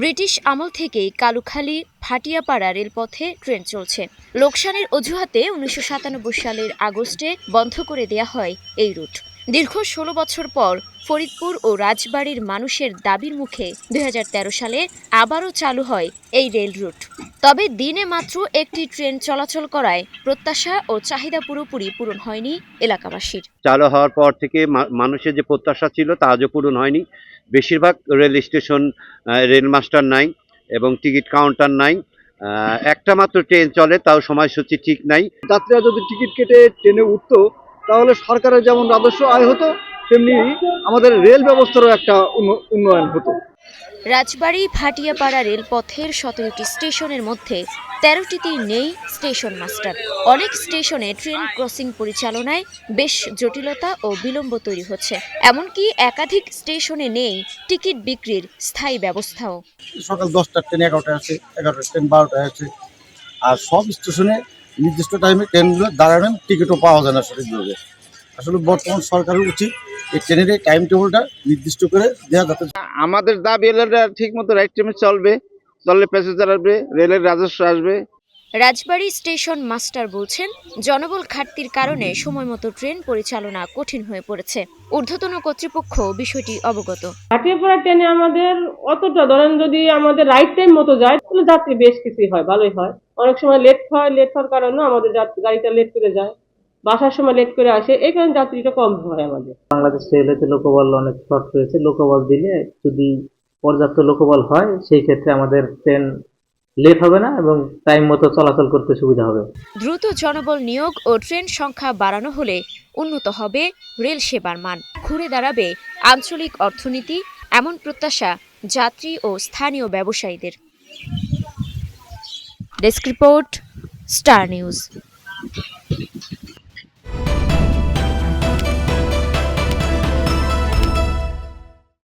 British আমল থেকেই কালুখালী ভাটিয়াপাড়া রেলপথে ট্রেন চলছে। লোকসানের অজুহাতে উনিশশো সাতানব্বই সালের আগস্টে বন্ধ করে দেয়া হয় এই রুট। দীর্ঘ ষোলো বছর পর ফরিদপুর ও রাজবাড়ির মানুষের দাবির মুখে দু হাজার তেরো সালে আবারও চালু হয় এই রেল রুট। তবে দিনে মাত্র একটি ট্রেন চলাচল করায় প্রত্যাশা ও চাহিদা পুরোপুরি পূরণ হয়নি এলাকাবাসীর। চালু হওয়ার পর থেকে মা- মানুষের যে প্রত্যাশা ছিল তা আজও পূরণ হয়নি। বেশিরভাগ রেল স্টেশন রেল মাস্টার নাই এবং টিকিট কাউন্টার নাই। একটা মাত্র ট্রেন চলে তাও সময়সূচি ঠিক নাই। যাত্রীরা যদি টিকিট কেটে ট্রেনে উঠতো তাহলে সরকারের যেমন রাজস্ব আয় হতো তেমনি আমাদের রেল ব্যবস্থারও একটা উন্নয়ন হতো। রাজবাড়ী ভাটিয়াপাড়া রেলপথের সতেরোটি স্টেশনের মধ্যে তেরোটিতেই নেই স্টেশন মাস্টার। অনেক স্টেশনে ট্রেন ক্রসিং পরিচালনায় বেশ জটিলতা ও বিলম্ব তৈরি হচ্ছে। এমনকি একাধিক স্টেশনে নেই টিকিট বিক্রির স্থায়ী ব্যবস্থাও। সকাল দশটার ট্রেন এগারোটায় আছে এগারোটার ট্রেন বারোটায় আছে। আর সব স্টেশনে নির্দিষ্ট টাইমে ট্রেনগুলো দাঁড়ানোর টিকিটও পাওয়া যায় না সঠিকভাবে আসলে বর্তমান সরকারের উচিত এই ট্রেনের এই টাইম টেবিলটা নির্দিষ্ট করে দেওয়া যাতে আমাদের দাবি ঠিক মতো রাইট টাইমে চলবে, চললে প্যাসেঞ্জার আসবে রেলের রাজস্ব আসবে রাজবাড়ী স্টেশন মাস্টার বলছেন জনবল ঘাটতির কারণে সময়মতো ট্রেন পরিচালনা কঠিন হয়ে পড়েছে। ঊর্ধ্বতন কর্তৃপক্ষ বিষয়টি অবগত। ভাটিয়াপাড়া ট্রেনে আমাদের অতটা ধরেন যদি আমাদের রাইট টাইম মতো যায় তাহলে যাত্রী বেশ কিছুই হয় ভালোই হয়। অনেক সময় লেট হয় লেট হওয়ার কারণে আমাদের যাত্রী গাড়িটা লেট করে যায় বাসার সময় লেট করে আসে এই কারণে যাত্রীটা কম হয় আমাদের। বাংলাদেশ রেলওয়েতে লোকবল অনেক শর্ট রয়েছে লোকবল দিলে যদি পর্যাপ্ত লোকবল হয় সেই ক্ষেত্রে আমাদের ট্রেন লেট হবে না এবং টাইম মতো চলাচল করতে সুবিধা হবে। দ্রুত জনবল নিয়োগ ও ট্রেন সংখ্যা বাড়ানো হলে উন্নত হবে রেল সেবার মান। ঘুরে দাঁড়াবে আঞ্চলিক অর্থনীতি, এমন প্রত্যাশা যাত্রী ও স্থানীয় ব্যবসায়ীদের। Desk report, star news.